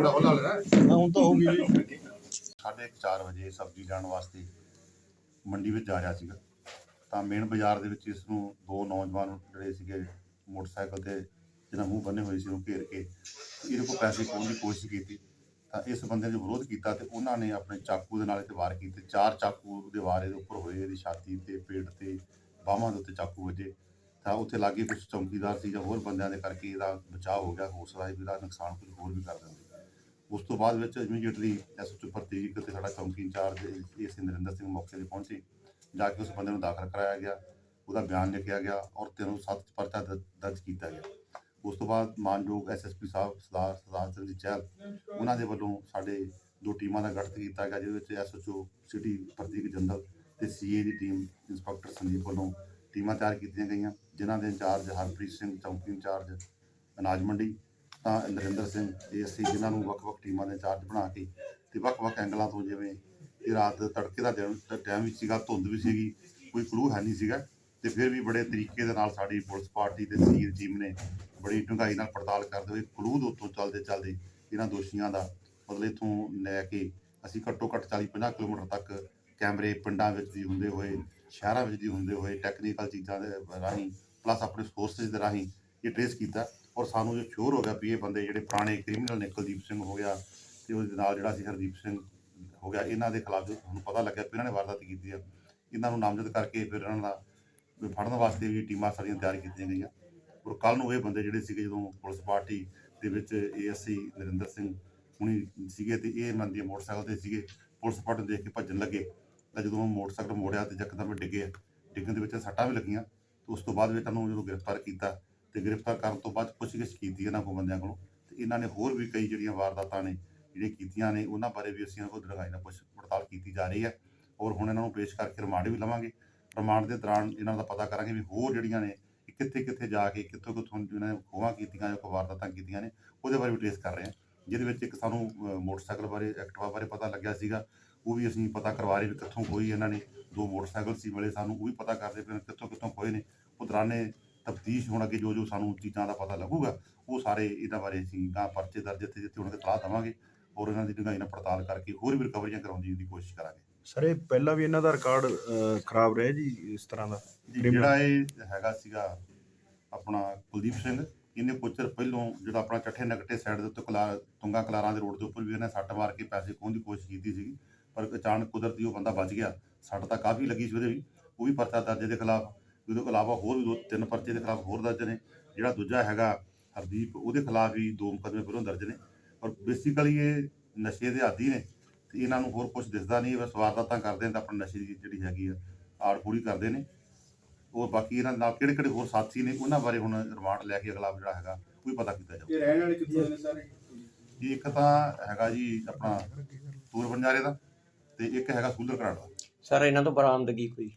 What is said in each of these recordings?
ਹੁਣ ਤਾਂ ਹੋ ਗਈ ਜੀ। ਸਾਢੇ ਕੁ ਚਾਰ ਵਜੇ ਸਬਜ਼ੀ ਲੈਣ ਵਾਸਤੇ ਮੰਡੀ ਵਿੱਚ ਜਾ ਰਿਹਾ ਸੀਗਾ। ਤਾਂ ਮੇਨ ਬਾਜ਼ਾਰ ਦੇ ਵਿੱਚ ਇਸ ਨੂੰ ਦੋ ਨੌਜਵਾਨ ਜਿਹੜੇ ਸੀਗੇ ਮੋਟਰਸਾਈਕਲ ਤੇ ਜਿਹਨਾਂ ਮੂੰਹ ਬੰਨੇ ਹੋਏ ਸੀ ਉਹ ਘੇਰ ਕੇ ਇਹਦੇ ਕੋਲ ਪੈਸੇ ਖੋਹਣ ਦੀ ਕੋਸ਼ਿਸ਼ ਕੀਤੀ। ਤਾਂ ਇਸ ਬੰਦੇ ਨੇ ਵਿਰੋਧ ਕੀਤਾ ਤੇ ਉਹਨਾਂ ਨੇ ਆਪਣੇ ਚਾਕੂ ਦੇ ਨਾਲ ਇਹ ਤੇ ਵਾਰ ਕੀਤੇ। ਚਾਰ ਚਾਕੂ ਦੇ ਵਾਰ ਇਹਦੇ ਉੱਪਰ ਹੋਏ ਇਹਦੀ ਛਾਤੀ ਤੇ ਪੇਟ ਤੇ ਬਾਹਾਂ ਦੇ ਉੱਤੇ ਚਾਕੂ ਵੱਜੇ। ਤਾਂ ਉੱਥੇ ਲਾਗੇ ਕੁਝ ਚੌਂਕੀਦਾਰ ਸੀ ਜਾਂ ਹੋਰ ਬੰਦਿਆਂ ਦੇ ਕਰਕੇ ਇਹਦਾ ਬਚਾਅ ਹੋ ਗਿਆ। ਹੋ ਸਕਦਾ ਹੈ ਵੀ ਇਹਦਾ ਨੁਕਸਾਨ ਕੁਝ ਹੋਰ ਵੀ ਕਰ ਦਿੰਦੇ। ਉਸ ਤੋਂ ਬਾਅਦ ਵਿੱਚ ਇਮੀਡੀਏਟਲੀ ਐਸਐਚਓ ਪ੍ਰਤੀਕ ਤੇ ਸਾਡਾ ਚੌਂਕੀ ਇੰਚਾਰਜ ਏਸ ਨਰਿੰਦਰ ਸਿੰਘ ਮੌਕੇ ਤੇ ਪਹੁੰਚੇ। ਜਾ ਕੇ ਉਸ ਬੰਦੇ ਨੂੰ ਦਾਖਲ ਕਰਾਇਆ ਗਿਆ, ਉਹਦਾ ਬਿਆਨ ਲਿਖਿਆ ਗਿਆ ਔਰ ਤੈਨੂੰ ਸੱਤ ਪਰਚਾ ਦ- ਦਰਜ ਕੀਤਾ ਗਿਆ। ਉਸ ਤੋਂ ਬਾਅਦ ਮਾਨਯੋਗ ਐਸਐਸਪੀ ਸਾਹਿਬ ਸਰਦਾਰ ਸਰਦਾਰ ਸਿੰਘ ਜੀ ਚਹਿਲ, ਉਹਨਾਂ ਦੇ ਵੱਲੋਂ ਸਾਡੇ ਦੋ ਟੀਮਾਂ ਦਾ ਗਠਨ ਕੀਤਾ ਗਿਆ, ਜਿਹਦੇ ਵਿੱਚ ਐਸਐਚਓ ਸਿਟੀ ਪ੍ਰਤੀਕ ਜੰਦਲ ਤੇ ਸੀਏ ਦੀ ਟੀਮ ਇੰਸਪੈਕਟਰ ਸੰਦੀਪ ਵੱਲੋਂ ਟੀਮਾਂ ਤਿਆਰ ਕੀਤੀਆਂ ਗਈਆਂ, ਜਿਨ੍ਹਾਂ ਦੇ ਇੰਚਾਰਜ ਹਰਪ੍ਰੀਤ ਸਿੰਘ, ਚੌਂਕੀ ਇੰਚਾਰਜ ਅਨਾਜ ਮੰਡੀ ਤਾਂ ਨਰਿੰਦਰ ਸਿੰਘ ਏਐਸਸੀ ਜਿਨ੍ਹਾਂ ਨੂੰ ਵੱਖ-ਵੱਖ ਟੀਮਾਂ ਦੇ ਇੰਚਾਰਜ ਬਣਾ ਕੇ ਤੇ ਵੱਖ-ਵੱਖ ਐਂਗਲਾਂ ਤੋਂ ਜਿਵੇਂ ਇਹ ਰਾਤ ਤੜਕੇ ਦਾ ਦਿਨ ਟਾਈਮ ਵੀ ਸੀਗਾ, ਧੁੰਦ ਵੀ ਸੀਗੀ, ਕੋਈ ਕਲੂ ਹੈ ਨਹੀਂ ਸੀਗਾ ਤੇ ਫਿਰ ਵੀ ਬੜੇ ਤਰੀਕੇ ਦੇ ਨਾਲ ਸਾਡੀ ਪੁਲਿਸ ਪਾਰਟੀ ਤੇ ਸੀਰ ਟੀਮ ਨੇ ਬੜੀ ਢੰਗਾਈ ਨਾਲ ਪੜਤਾਲ ਕਰਦੇ ਹੋਏ ਕਲੂ ਦੇ ਉੱਤੋਂ ਚੱਲਦੇ ਚੱਲਦੇ ਇਹਨਾਂ ਦੋਸ਼ੀਆਂ ਦਾ ਮਤਲਬ ਇੱਥੋਂ ਲੈ ਕੇ ਅਸੀਂ ਘੱਟੋ ਘੱਟ 40-50 ਕਿਲੋਮੀਟਰ ਤੱਕ ਕੈਮਰੇ ਪਿੰਡਾਂ ਵਿੱਚ ਦੀ ਹੁੰਦੇ ਹੋਏ, ਸ਼ਹਿਰਾਂ ਵਿੱਚ ਦੀ ਹੁੰਦੇ ਹੋਏ ਟੈਕਨੀਕਲ ਚੀਜ਼ਾਂ ਦੇ ਰਾਹੀਂ ਪਲੱਸ ਆਪਣੇ ਸੋਰਸਸ ਦੇ ਰਾਹੀਂ ਇਹ ਟ੍ਰੇਸ ਕੀਤਾ। ਔਰ ਸਾਨੂੰ ਜੋ ਸ਼ੋਰ ਹੋ ਗਿਆ, ਵੀ ਇਹ ਬੰਦੇ ਜਿਹੜੇ ਪੁਰਾਣੇ ਕ੍ਰਿਮੀਨਲ ਨੇ, ਕੁਲਦੀਪ ਸਿੰਘ ਹੋ ਗਿਆ ਤੇ ਉਹਦੇ ਨਾਲ ਜਿਹੜਾ ਸੀ ਹਰਦੀਪ ਸਿੰਘ ਹੋ ਗਿਆ, ਇਹਨਾਂ ਦੇ ਖਿਲਾਫ ਜੋ ਸਾਨੂੰ ਪਤਾ ਲੱਗਿਆ, ਵੀ ਇਹਨਾਂ ਨੇ ਵਾਰਦਾਤ ਕੀਤੀ ਆ। ਇਹਨਾਂ ਨੂੰ ਨਾਮਜ਼ਦ ਕਰਕੇ ਫਿਰ ਇਹਨਾਂ ਦਾ ਫੜਨ ਵਾਸਤੇ ਵੀ ਟੀਮਾਂ ਸਾਰੀਆਂ ਤਿਆਰ ਕੀਤੀਆਂ ਗਈਆਂ। ਔਰ ਕੱਲ ਨੂੰ ਇਹ ਬੰਦੇ ਜਿਹੜੇ ਸੀਗੇ, ਜਦੋਂ ਪੁਲਿਸ ਪਾਰਟੀ ਦੇ ਵਿੱਚ ਏਐਸਸੀ ਨਰਿੰਦਰ ਸਿੰਘ ਹੁਣੀ ਸੀਗੇ ਤੇ ਇਹ ਇਹਨਾਂ ਦੀ ਮੋਟਰਸਾਈਕਲ ਤੇ ਸੀਗੇ, ਪੁਲਿਸ ਪਾਰਟੀ ਦੇਖ ਕੇ ਭੱਜਣ ਲੱਗੇ। ਤਾਂ ਜਦੋਂ ਮੋਟਰਸਾਈਕਲ ਮੋੜਿਆ ਤੇ ਯਕਦਮ ਡਿੱਗੇ ਡਿੱਗਣ ਦੇ ਵਿੱਚ ਸੱਟਾਂ ਵੀ ਲੱਗੀਆਂ। ਤੇ ਉਸ ਤੋਂ ਬਾਅਦ ਵਿੱਚ ਇਹਨਾਂ ਨੂੰ ਜਦੋਂ ਗ੍ਰਿਫਤਾਰ ਕੀਤਾ ਤੇ ਗ੍ਰਿਫਤਾਰ ਕਰਨ ਤੋਂ ਬਾਅਦ ਪੁੱਛਗਿੱਛ ਕੀਤੀ ਇਹਨਾਂ ਕੋਲ ਬੰਦਿਆਂ ਕੋਲੋਂ। ਤੇ ਇਹਨਾਂ ਨੇ ਹੋਰ ਵੀ ਕਈ ਜਿਹੜੀਆਂ ਵਾਰਦਾਤਾਂ ਨੇ, ਜਿਹੜੀਆਂ ਕੀਤੀਆਂ ਨੇ, ਉਹਨਾਂ ਬਾਰੇ ਵੀ ਅਸੀਂ ਇਹਨਾਂ ਕੋਲ ਦਰਗਾਈ ਨਾਲ ਪੁੱਛ ਪੜਤਾਲ ਕੀਤੀ ਜਾ ਰਹੀ ਹੈ। ਔਰ ਹੁਣ ਇਹਨਾਂ ਨੂੰ ਪੇਸ਼ ਕਰਕੇ ਰਿਮਾਂਡ ਵੀ ਲਵਾਂਗੇ। ਰਿਮਾਂਡ ਦੇ ਦੌਰਾਨ ਇਹਨਾਂ ਦਾ ਪਤਾ ਕਰਾਂਗੇ ਵੀ ਹੋਰ ਜਿਹੜੀਆਂ ਨੇ ਕਿੱਥੇ ਕਿੱਥੇ ਜਾ ਕੇ, ਕਿੱਥੋਂ ਕਿੱਥੋਂ ਇਹਨਾਂ ਨੇ ਖੋਹਾਂ ਕੀਤੀਆਂ, ਜਾਂ ਵਾਰਦਾਤਾਂ ਕੀਤੀਆਂ ਨੇ, ਉਹਦੇ ਬਾਰੇ ਵੀ ਟ੍ਰੇਸ ਕਰ ਰਹੇ ਹਾਂ। ਜਿਹਦੇ ਵਿੱਚ ਇੱਕ ਸਾਨੂੰ ਮੋਟਰਸਾਈਕਲ ਬਾਰੇ, ਐਕਟਿਵਾ ਬਾਰੇ ਪਤਾ ਲੱਗਿਆ ਸੀਗਾ। ਉਹ ਵੀ ਅਸੀਂ ਪਤਾ ਕਰਵਾ ਰਹੇ ਵੀ ਕਿੱਥੋਂ ਕੋਈ ਇਹਨਾਂ ਨੇ ਦੋ ਮੋਟਰਸਾਈਕਲ ਸੀ ਮਿਲੇ ਸਾਨੂੰ, ਉਹ ਵੀ ਪਤਾ ਕਰਦੇ ਪਏ ਨੇ ਕਿੱਥੋਂ ਕਿੱਥੋਂ ਖੋਏ ਨੇ। ਉਹ ਦੌਰਾਨੇ ਤਫਤੀਸ਼ ਹੋਣ ਅੱਗੇ ਜੋ ਜੋ ਸਾਨੂੰ ਚੀਜ਼ਾਂ ਦਾ ਪਤਾ ਲੱਗੂਗਾ ਉਹ ਸਾਰੇ ਇਹਨਾਂ ਬਾਰੇ ਅਸੀਂ ਗਾਂ ਪਰਚੇ ਦਰਜ ਜਿੱਥੇ ਜਿੱਥੇ ਉਹਨਾਂ ਦੇ ਤਲਾਹ ਦੇਵਾਂਗੇ ਔਰ ਇਹਨਾਂ ਦੀ ਡੂੰਘਾਈ ਨਾਲ ਪੜਤਾਲ ਕਰਕੇ ਹੋਰ ਵੀ ਰਿਕਵਰੀਆਂ ਕਰਾਉਣ ਦੀ ਕੋਸ਼ਿਸ਼ ਕਰਾਂਗੇ। ਸਰ ਇਹ ਪਹਿਲਾਂ ਵੀ ਇਹਨਾਂ ਦਾ ਰਿਕਾਰਡ ਖਰਾਬ ਰਿਹਾ ਜੀ ਇਸ ਤਰ੍ਹਾਂ ਦਾ? ਜਿਹੜਾ ਇਹ ਹੈਗਾ ਸੀਗਾ ਆਪਣਾ ਕੁਲਦੀਪ ਸਿੰਘ ਇਹਨੇ ਕੁਝ ਚਿਰ ਪਹਿਲੋਂ ਜਿਹੜਾ ਆਪਣਾ ਚੱਠੇ ਨਗਟੇ ਸਾਈਡ ਦੇ ਉੱਤੇ ਕਲਾ ਤੁੰਗਾ ਕਲਾਰਾਂ ਦੇ ਰੋਡ ਦੇ ਉੱਪਰ ਵੀ ਇਹਨੇ ਸੱਟ ਮਾਰ ਕੇ ਪੈਸੇ ਖੋਹਣ ਦੀ ਕੋਸ਼ਿਸ਼ ਕੀਤੀ ਸੀਗੀ ਪਰ ਅਚਾਨਕ ਕੁਦਰਤੀ ਉਹ ਬੰਦਾ ਬਚ ਗਿਆ ਸੱਟ ਤਾਂ ਕਾਫੀ ਲੱਗੀ ਸੀ ਉਹਦੇ ਵੀ ਉਹ ਵੀ ਪਰਚਾ ਦਰਜ ਦੇ ਖਿਲਾਫ ਉਹਦੇ ਇਲਾਵਾ ਹੋਰ ਵੀ ਦੋ ਤਿੰਨ ਪਰਚੇ ਦੇ ਖਿਲਾਫ ਹੋਰ ਦਰਜ ਨੇ। ਜਿਹੜਾ ਦੂਜਾ ਹੈਗਾ ਹਰਦੀਪ ਉਹਦੇ ਖਿਲਾਫ ਵੀ ਦੋ ਮੁਕੱਦਮੇ ਪਹਿਲੋਂ ਦਰਜ ਨੇ। ਪਰ ਬੇਸਿਕਲੀ ਇਹ ਨਸ਼ੇ ਦੇ ਆਦੀ ਨੇ ਤੇ ਇਹਨਾਂ ਨੂੰ ਹੋਰ ਕੁਝ ਦਿਸਦਾ ਨਹੀਂ ਬਸ ਵਾਰਦਾਤਾਂ ਕਰਦੇ ਨੇ ਤਾਂ ਆਪਣੇ ਨਸ਼ੇ ਦੀ ਜਿਹੜੀ ਹੈਗੀ ਆ ਆੜ ਪੂਰੀ ਕਰਦੇ ਨੇ। ਉਹ ਬਾਕੀ ਇਹਨਾਂ ਦੇ ਨਾਲ ਕਿਹੜੇ ਕਿਹੜੇ ਹੋਰ ਸਾਥੀ ਨੇ ਉਹਨਾਂ ਬਾਰੇ ਹੁਣ ਰਿਮਾਂਡ ਲੈ ਕੇ ਅਗਲਾ ਜਿਹੜਾ ਹੈਗਾ ਉਹ ਵੀ ਪਤਾ ਕੀਤਾ ਜਾਊ ਇਹ ਰਹਿਣ ਵਾਲੇ ਕਿੱਥੋਂ ਨੇ ਸਾਰੇ? ਜੀ ਇੱਕ ਤਾਂ ਹੈਗਾ ਜੀ ਆਪਣਾ ਤੂਰ ਬੰਜਾਰੇ ਦਾ ਤੇ ਇੱਕ ਹੈਗਾ ਸੂਲਰ ਘਰਾਟ ਦਾ ਸਰ ਇਹਨਾਂ ਤੋਂ ਬਰਾਮਦਗੀ ਕੋਈ?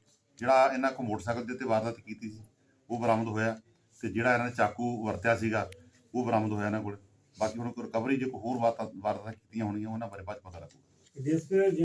ਜਿਹੜਾ ਇਹਨਾਂ ਕੋ ਮੋਟਰਸਾਈਕਲ ਦੇ ਉੱਤੇ ਵਾਰਦਾਤ ਕੀਤੀ ਸੀ, ਉਹ ਬਰਾਮਦ ਹੋਇਆ ਤੇ ਜਿਹੜਾ ਇਹਨਾਂ ਨੇ ਚਾਕੂ ਵਰਤਿਆ ਸੀਗਾ, ਉਹ ਬਰਾਮਦ ਹੋਇਆ ਇਹਨਾਂ ਕੋਲ। ਬਾਕੀ ਹੁਣ ਰਿਕਵਰੀ ਜੇ ਕੋਈ ਹੋਰ ਵਾਰਦਾਤਾਂ ਵਾਰਦਾਤਾਂ ਕੀਤੀਆਂ ਹੋਣਗੀਆਂ, ਉਹਨਾਂ ਬਾਰੇ ਬਾਅਦ 'ਚ ਪਤਾ ਲੱਗੂਗਾ।